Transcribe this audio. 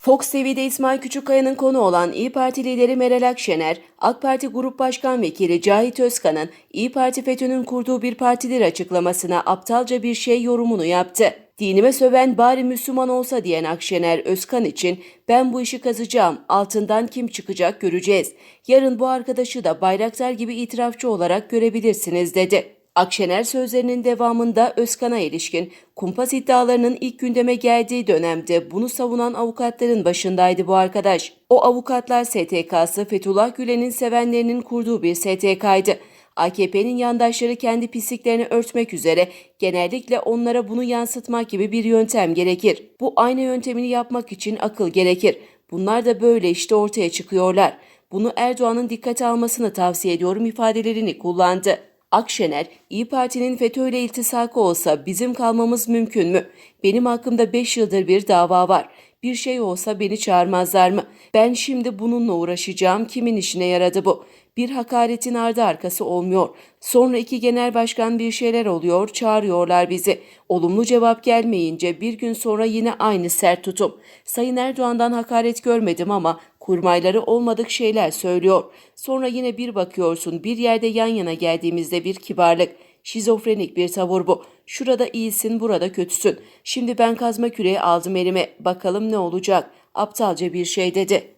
Fox TV'de İsmail Küçükkaya'nın konu olan İyi Parti lideri Meral Akşener, AK Parti Grup Başkan Vekili Cahit Özkan'ın İyi Parti FETÖ'nün kurduğu bir partidir açıklamasına aptalca bir şey yorumunu yaptı. Dinime söven bari Müslüman olsa diyen Akşener Özkan için ben bu işi kazacağım altından kim çıkacak göreceğiz. Yarın bu arkadaşı da Bayraktar gibi itirafçı olarak görebilirsiniz dedi. Akşener sözlerinin devamında Özkan'a ilişkin kumpas iddialarının ilk gündeme geldiği dönemde bunu savunan avukatların başındaydı bu arkadaş. O avukatlar STK'sı Fethullah Gülen'in sevenlerinin kurduğu bir STK'ydı. AKP'nin yandaşları kendi pisliklerini örtmek üzere genellikle onlara bunu yansıtmak gibi bir yöntem gerekir. Bu aynı yöntemini yapmak için akıl gerekir. Bunlar da böyle işte ortaya çıkıyorlar. Bunu Erdoğan'ın dikkate almasını tavsiye ediyorum ifadelerini kullandı. Akşener, İyi Parti'nin FETÖ ile iltisakı olsa bizim kalmamız mümkün mü? Benim hakkımda 5 yıldır bir dava var. Bir şey olsa beni çağırmazlar mı? Ben şimdi bununla uğraşacağım. Kimin işine yaradı bu? Bir hakaretin ardı arkası olmuyor. Sonra iki genel başkan bir şeyler oluyor, çağırıyorlar bizi. Olumlu cevap gelmeyince bir gün sonra yine aynı sert tutum. Sayın Erdoğan'dan hakaret görmedim ama kurmayları olmadık şeyler söylüyor. Sonra yine bir bakıyorsun bir yerde yan yana geldiğimizde bir kibarlık. Şizofrenik bir tavır bu. Şurada iyisin, burada kötüsün. Şimdi ben kazma küreği aldım elime. Bakalım ne olacak? Aptalca bir şey dedi.